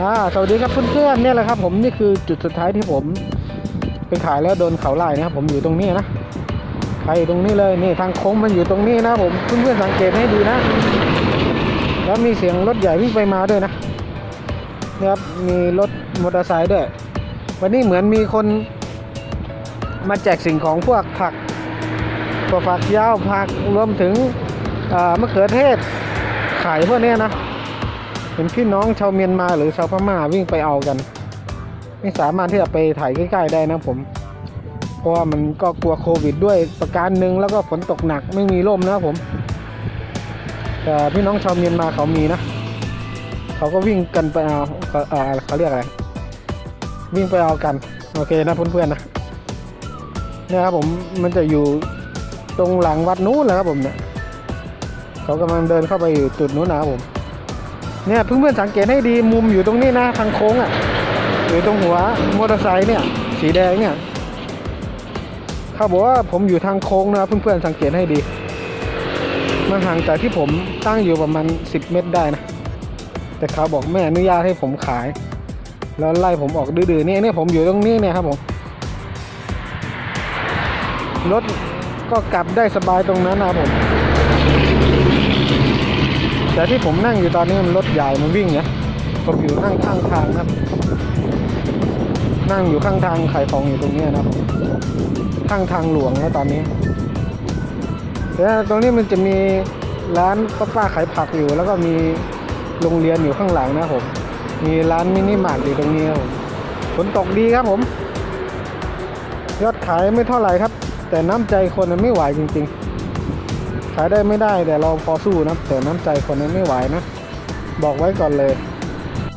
อ่าสวัสดีครับเพื่อนๆเนี่ยแหละครับ ผมนี่คือจุดสุดท้ายที่ผมไปขายแล้วโดนเขาไล่นะครับผมอยู่ตรงนี้นะใครอยู่ตรงนี้เลยนี่ทางโค้งมันอยู่ตรงนี้นะผมเพื่อนๆสังเกตให้ดีนะ แล้วมีเสียงรถใหญ่วิ่งไปมาด้วยนะนะครับมีรถมอเตอร์ไซค์ด้วย วันนี้เหมือนมีคนมาแจกสิ่งของพวกผักพวกฝักยาวผักรวมถึงมะเขือเทศขายพวกนี้นะ ห็นพี่น้องชาวเมียนมาหรือชาวพม่าวิ่งไปเอากัน ไม่สามารถที่จะไปถ่ายใกล้ๆได้นะผมเพราะว่ามันก็กลัวโควิดด้วยประการหนึ่งแล้วก็ฝนตกหนักไม่มีร่มนะผมแต่พี่น้องชาวเมียนมาเขามีนะเขาก็วิ่งกันไปเอาเอ่อเขาเรียกอะไรวิ่งไปเอากัน โอเคนะเพื่อนๆนะเนี่ยครับผมมันจะอยู่ตรงหลังวัดนู้นแหละครับผมเนี่ยเขากำลังเดินเข้าไปอยู่จุดนู้นนะครับผม เนี่ยเพื่อนๆสังเกตให้ดีมุมอยู่ตรงนี้นะทางโค้งอะอยู่ตรงหัวมอเตอร์ไซค์เนี่ย สีแดงเนี่ยเขาบอกว่าผมอยู่ทางโค้งนะเพื่อนๆสังเกตให้ดีมันห่างจากที่ผมตั้งอยู่ประมาณ 10 เมตรได้นะ แต่เขาบอกไม่อนุญาตให้ผมขาย แล้วไล่ผมออกดื้อๆเนี่ยเนี่ยผมอยู่ตรงนี้เนี่ยครับผมรถก็กลับได้สบายตรงนั้นนะครับผม แต่ที่ผมนั่งอยู่ตอนนี้มันรถใหญ่มันวิ่งเนะผมอยู่นั่งข้างทางครับ นั่งอยู่ข้างทางขายของอยู่ตรงนี้นะครับ ข้างทางหลวงนะตอนนี้แล้วตรงนี้มันจะมีร้านป้าๆขายผักอยู่ แล้วก็มีโรงเรียนอยู่ข้างหลังนะครับผม มีร้านมินิมาร์ทอยู่ตรงนี้ครับฝนตกดีครับผม ยอดขายไม่เท่าไหร่ครับ แต่น้ำใจคนมันไม่ไหวจริง ๆ ขายได้ไม่ได้แต่เราพอสู้นะแต่น้ำใจคนนั้นไม่ไหวนะ บอกไว้ก่อนเลย